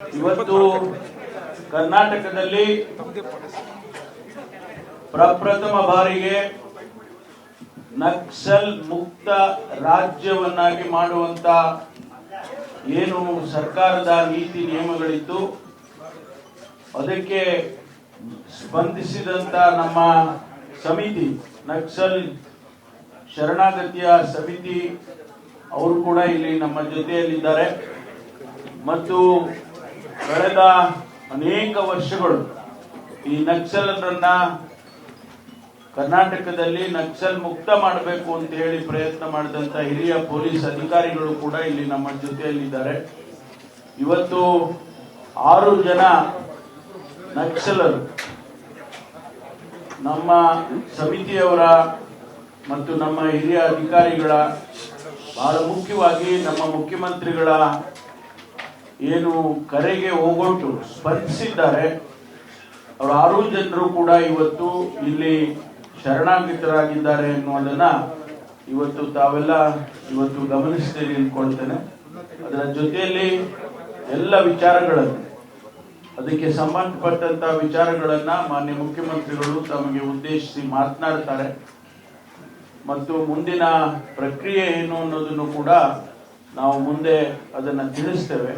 ಇವತ್ತು ಕರ್ನಾಟಕದಲ್ಲಿ ಪ್ರಪ್ರಥಮ ಬಾರಿಗೆ ನಕ್ಸಲ್ ಮುಕ್ತ ರಾಜ್ಯವನ್ನಾಗಿ ಮಾಡುವಂತ ಏನು ಸರ್ಕಾರದ ನೀತಿ ನಿಯಮಗಳಿತ್ತು ಅದಕ್ಕೆ ಸ್ಪಂದಿಸಿದಂತ ನಮ್ಮ ಸಮಿತಿ, ನಕ್ಸಲ್ ಶರಣಾಗತಿಯ ಸಮಿತಿ, ಅವರು ಕೂಡ ಇಲ್ಲಿ ನಮ್ಮ ಜೊತೆಯಲ್ಲಿದ್ದಾರೆ. ಮತ್ತು ಕಳೆದ ಅನೇಕ ವರ್ಷಗಳು ಈ ನಕ್ಸಲರನ್ನ ಕರ್ನಾಟಕದಲ್ಲಿ ನಕ್ಸಲ್ ಮುಕ್ತ ಮಾಡಬೇಕು ಅಂತ ಹೇಳಿ ಪ್ರಯತ್ನ ಮಾಡಿದಂತ ಹಿರಿಯ ಪೊಲೀಸ್ ಅಧಿಕಾರಿಗಳು ಕೂಡ ಇಲ್ಲಿ ನಮ್ಮ ಜೊತೆಯಲ್ಲಿದ್ದಾರೆ. ಇವತ್ತು ಆರು ಜನ ನಕ್ಸಲರು ನಮ್ಮ ಸಮಿತಿಯವರ ಮತ್ತು ನಮ್ಮ ಹಿರಿಯ ಅಧಿಕಾರಿಗಳ, ಬಹಳ ಮುಖ್ಯವಾಗಿ ನಮ್ಮ ಮುಖ್ಯಮಂತ್ರಿಗಳ ಏನು ಕರೆಗೆ ಹೋಗೋಟು ಸ್ಪಂದಿಸಿದ್ದಾರೆ ಅವರು ಆರು ಜನರು ಕೂಡ ಇವತ್ತು ಇಲ್ಲಿ ಶರಣಾಗತರಾಗಿದ್ದಾರೆ ಎನ್ನುವುದನ್ನ ಇವತ್ತು ತಾವೆಲ್ಲ ಇವತ್ತು ಗಮನಿಸ್ತೀರಿ ಅಂದ್ಕೊಳ್ತೇನೆ ಅದರ ಜೊತೆಯಲ್ಲಿ ಎಲ್ಲ ವಿಚಾರಗಳನ್ನು, ಅದಕ್ಕೆ ಸಂಬಂಧಪಟ್ಟಂತ ವಿಚಾರಗಳನ್ನ ಮಾನ್ಯ ಮುಖ್ಯಮಂತ್ರಿಗಳು ತಮಗೆ ಉದ್ದೇಶಿಸಿ ಮಾತನಾಡ್ತಾರೆ. ಮತ್ತು ಮುಂದಿನ ಪ್ರಕ್ರಿಯೆ ಏನು ಅನ್ನೋದನ್ನು ಕೂಡ ನಾವು ಮುಂದೆ ಅದನ್ನು ತಿಳಿಸ್ತೇವೆ.